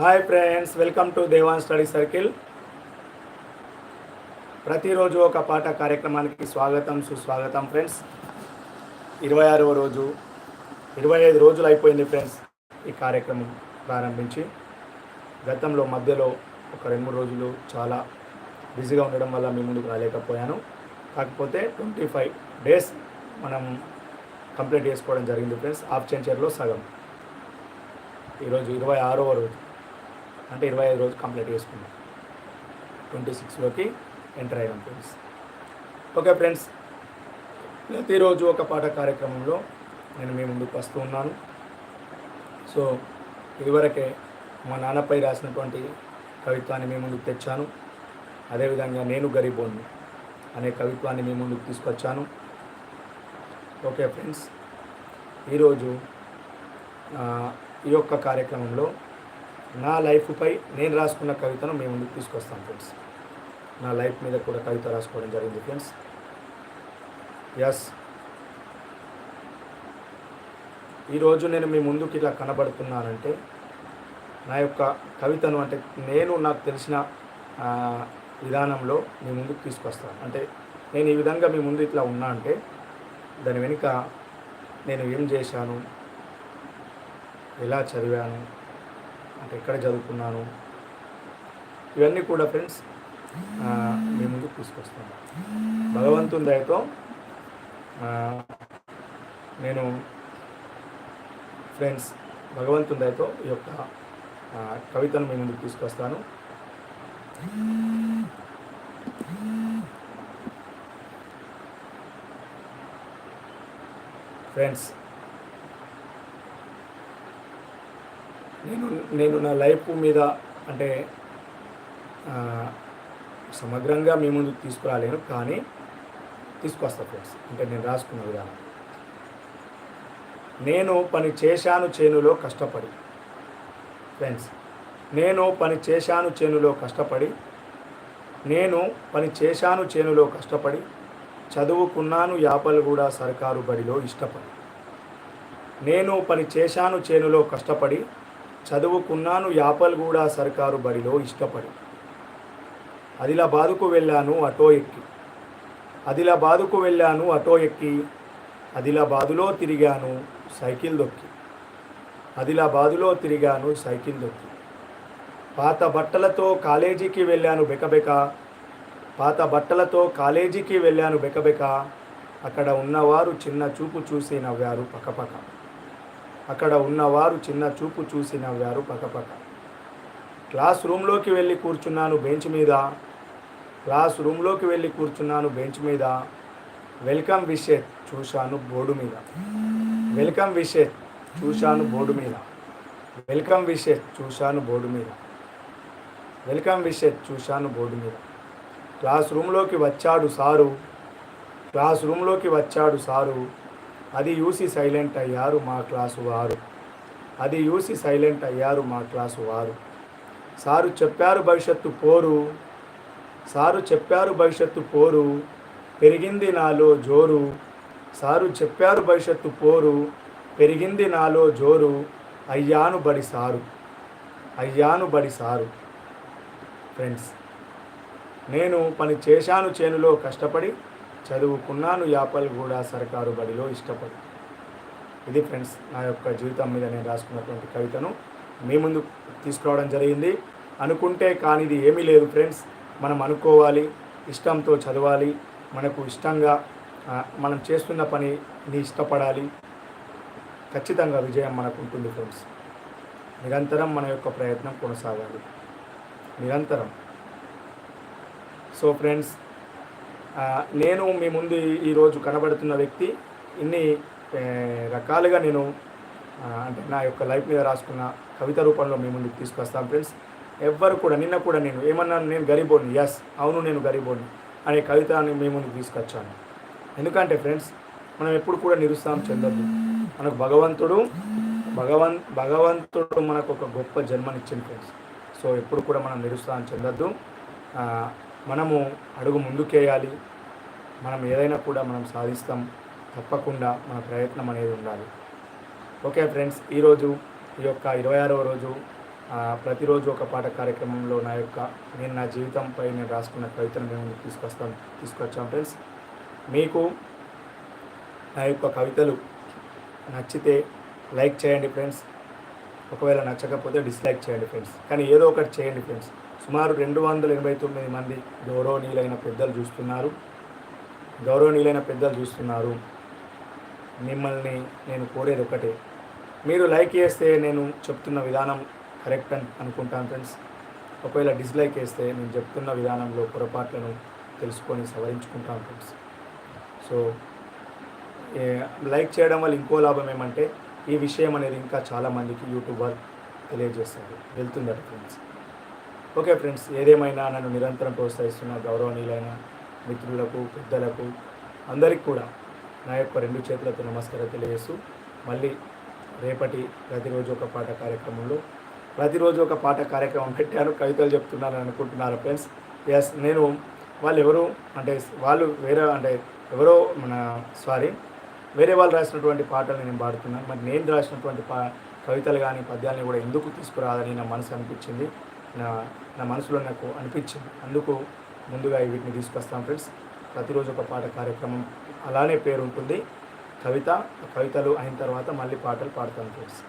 Hi friends welcome to Devan study circle ప్రతిరోజు ఒక పాట కార్యక్రమానికి స్వాగతం సుస్వాగతం ఫ్రెండ్స్ ఇరవై ఆరవ రోజు ఇరవై ఐదు రోజులు అయిపోయింది ఫ్రెండ్స్ ఈ కార్యక్రమం ప్రారంభించి. గతంలో మధ్యలో ఒక రెండు మూడు రోజులు చాలా బిజీగా ఉండడం వల్ల మీ ముందుకు రాలేకపోయాను. కాకపోతే ట్వంటీ ఫైవ్ డేస్ మనం కంప్లీట్ చేసుకోవడం జరిగింది ఫ్రెండ్స్ ఆఫ్ చెంచర్లో సగం. ఈరోజు ఇరవై ఆరవ రోజు. అంటే ఇరవై ఐదు రోజు కంప్లీట్ చేసుకున్నాం ట్వంటీ సిక్స్లోకి ఎంటర్ అయ్యాం ఫ్రెండ్స్. ఓకే ఫ్రెండ్స్ ప్రతిరోజు ఒక పాట కార్యక్రమంలో నేను మీ ముందుకు వస్తూ ఉన్నాను. సో ఇదివరకే మా నాన్నపై రాసినటువంటి కవిత్వాన్ని మీ ముందుకు తెచ్చాను. అదేవిధంగా నేను గరీబోన్ని అనే కవిత్వాన్ని మీ ముందుకు తీసుకొచ్చాను. ఓకే ఫ్రెండ్స్ ఈరోజు ఈ యొక్క కార్యక్రమంలో నా లైఫ్పై నేను రాసుకున్న కవితను మేము ముందుకు తీసుకొస్తాం ఫ్రెండ్స్ నా లైఫ్ మీద కూడా కవిత రాసుకోవడం జరిగింది ఫ్రెండ్స్ ఎస్ ఈరోజు నేను మీ ముందుకు ఇలా కనబడుతున్నానంటే నా యొక్క కవితను అంటే నేను నాకు తెలిసిన విధానంలో మీ ముందుకు తీసుకొస్తాను. అంటే నేను ఈ విధంగా మీ ముందు ఇట్లా ఉన్నా అంటే దాని వెనుక నేను ఏం చేశాను ఎలా చదివాను అంటే ఎక్కడ చదువుకున్నాను? ఇవన్నీ కూడా ఫ్రెండ్స్ మీ ముందుకు తీసుకొస్తాను. భగవంతుని దయతో నేను ఫ్రెండ్స్ భగవంతుని దయతో ఈ యొక్క కవితను మీ ముందుకు తీసుకొస్తాను. ఫ్రెండ్స్ నేను నేను నా లైఫ్ మీద అంటే సమగ్రంగా మీ ముందు తీసుకురాలేను కానీ తీసుకొస్తా ఫ్రెండ్స్ అంటే నేను రాసుకున్న విధానం. నేను పని చేశాను చేనులో కష్టపడి. ఫ్రెండ్స్ నేను పని చేశాను చేనులో కష్టపడి నేను పని చేశాను చేనులో కష్టపడి చదువుకున్నాను యాపలగూడ సర్కారు బడిలో ఇష్టపడి. నేను పని చేశాను చేనులో కష్టపడి చదువుకున్నాను యాపల్గూడ సర్కారు బడిలో ఇష్టపడి. ఆదిలాబాదుకు వెళ్ళాను అటో ఎక్కి. ఆదిలాబాదుకు వెళ్ళాను అటో ఎక్కి. ఆదిలాబాదులో తిరిగాను సైకిల్ దొక్కి. ఆదిలాబాదులో తిరిగాను సైకిల్ దొక్కి. పాత బట్టలతో కాలేజీకి వెళ్ళాను బెకబెక. పాత బట్టలతో కాలేజీకి వెళ్ళాను బెకబెక. అక్కడ ఉన్నవారు చిన్న చూపు చూసి నవ్వారు పక్కపక్క అక్కడ ఉన్నవారు చిన్న చూపు చూసి నవ్వారు పక్కపక్క క్లాస్ రూమ్లోకి వెళ్ళి కూర్చున్నాను బెంచ్ మీద. క్లాస్ రూమ్లోకి వెళ్ళి కూర్చున్నాను బెంచ్ మీద. వెల్కమ్ విషెస్ చూశాను బోర్డు మీద. వెల్కమ్ విషెస్ చూశాను బోర్డు మీద. వెల్కమ్ విషెస్ చూశాను బోర్డు మీద. వెల్కమ్ విషెస్ చూశాను బోర్డు మీద. క్లాస్ రూమ్లోకి వచ్చాడు సారు. క్లాస్ రూమ్లోకి వచ్చాడు సారు. అది చూసి సైలెంట్ అయ్యారు మా క్లాసు వారు. అది చూసి సైలెంట్ అయ్యారు మా క్లాసు వారు. సారు చెప్పారు భవిష్యత్తు పోరు. సారు చెప్పారు భవిష్యత్తు పోరు. పెరిగింది నాలో జోరు. సారు చెప్పారు భవిష్యత్తు పోరు. పెరిగింది నాలో జోరు. అయ్యాను బడి సారు. అయ్యాను బడి సారు. ఫ్రెండ్స్ నేను పని చేశాను చేనులో కష్టపడి చదువుకున్నాను యాపల్గూడ సర్కారు బడిలో ఇష్టపడి. ఇది ఫ్రెండ్స్ నా యొక్క జీవితం మీద నేను రాసుకున్నటువంటి కవితను మీ ముందు తీసుకురావడం జరిగింది. అనుకుంటే కానిది ఏమీ లేదు ఫ్రెండ్స్. మనం అనుకోవాలి ఇష్టంతో చదవాలి మనకు ఇష్టంగా మనం చేస్తున్న పనిని ఇష్టపడాలి. ఖచ్చితంగా విజయం మనకు ఉంటుంది ఫ్రెండ్స్. నిరంతరం మన యొక్క ప్రయత్నం కొనసాగాలి. నిరంతరం. సో ఫ్రెండ్స్ నేను మీ ముందు ఈరోజు కనబడుతున్న వ్యక్తి ఇన్ని రకాలుగా నేను అంటే నా యొక్క లైఫ్ మీద రాసుకున్న కవిత రూపంలో మీ ముందుకు తీసుకొస్తాను ఫ్రెండ్స్. ఎవ్వరు కూడా నిన్న కూడా నేను ఏమన్నాను నేను గరీబోని ఎస్ అవును నేను గరీబోని అనే కవితని మీ ముందుకు తీసుకొచ్చాను. ఎందుకంటే ఫ్రెండ్స్ మనం ఎప్పుడు కూడా నిరుత్సాహం చెందద్దు. మనకు భగవంతుడు భగవన్ భగవంతుడు మనకు ఒక గొప్ప జన్మనిచ్చింది ఫ్రెండ్స్. సో ఎప్పుడు కూడా మనం నిరుత్సాహం చెందద్దు. మనము అడుగు ముందుకేయాలి. మనం ఏదైనా కూడా మనం సాధిస్తాం. తప్పకుండా మన ప్రయత్నం అనేది ఉండాలి. ఓకే ఫ్రెండ్స్ ఈరోజు ఈ యొక్క ఇరవై ఆరవ రోజు ప్రతిరోజు ఒక పాట కార్యక్రమంలో నా యొక్క నేను నా జీవితంపై నేను రాసుకున్న కవితను మేము తీసుకొస్తాం తీసుకొచ్చాం ఫ్రెండ్స్. మీకు నా యొక్క కవితలు నచ్చితే లైక్ చేయండి ఫ్రెండ్స్. ఒకవేళ నచ్చకపోతే డిస్లైక్ చేయండి ఫ్రెండ్స్ కానీ ఏదో ఒకటి చేయండి ఫ్రెండ్స్ సుమారు రెండు వందల ఎనభై తొమ్మిది మంది గౌరవనీయులైన పెద్దలు చూస్తున్నారు. గౌరవనీయులైన పెద్దలు చూస్తున్నారు. మిమ్మల్ని నేను కోరేది ఒకటే. మీరు లైక్ చేస్తే నేను చెప్తున్న విధానం కరెక్ట్ అని అనుకుంటాను ఫ్రెండ్స్ ఒకవేళ డిస్లైక్ చేస్తే నేను చెప్తున్న విధానంలో పొరపాట్లను తెలుసుకొని సవరించుకుంటాను ఫ్రెండ్స్ సో లైక్ చేయడం వల్ల ఇంకో లాభం ఏమంటే ఈ విషయం అనేది ఇంకా చాలామందికి యూట్యూబర్ తెలియజేస్తారు వెళ్తుందట ఫ్రెండ్స్. ఓకే ఫ్రెండ్స్ ఏదేమైనా నన్ను నిరంతరం ప్రోత్సహిస్తున్న గౌరవనీయులైన మిత్రులకు పెద్దలకు అందరికి కూడా నా యొక్క రెండు చేతులతో నమస్కారం తెలియజేస్తూ మళ్ళీ రేపటి ప్రతిరోజు ఒక పాట కార్యక్రమంలో ప్రతిరోజు ఒక పాట కార్యక్రమం పెట్టాను కవితలు చెప్తున్నాను అనుకుంటున్నారు ఫ్రెండ్స్. ఎస్ నేను వాళ్ళు ఎవరు అంటే వాళ్ళు వేరే అంటే ఎవరో మన సారీ వేరే వాళ్ళు రాసినటువంటి పాటలు నేను పాడుతున్నాను. మరి నేను రాసినటువంటి పా కవితలు కానీ పద్యాలని కూడా ఎందుకు తీసుకురాదని నా మనసు అనిపించింది. నా నా మనసులో నాకు అనిపించింది. అందుకు ముందుగా వీటిని తీసుకొస్తాం ఫ్రెండ్స్. ప్రతిరోజు ఒక పాట కార్యక్రమం అలానే పేరు ఉంటుంది కవిత కవితలు అయిన తర్వాత మళ్ళీ పాటలు పాడతాం ఫ్రెండ్స్.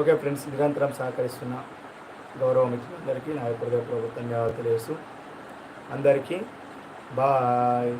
ఓకే ఫ్రెండ్స్ నిరంతరం సహకరిస్తున్న గౌరవ మిత్రులందరికీ నా యొక్క హృదయపూర్వక ధన్యవాదాలు తెలియజేస్తూ అందరికీ బాయ్.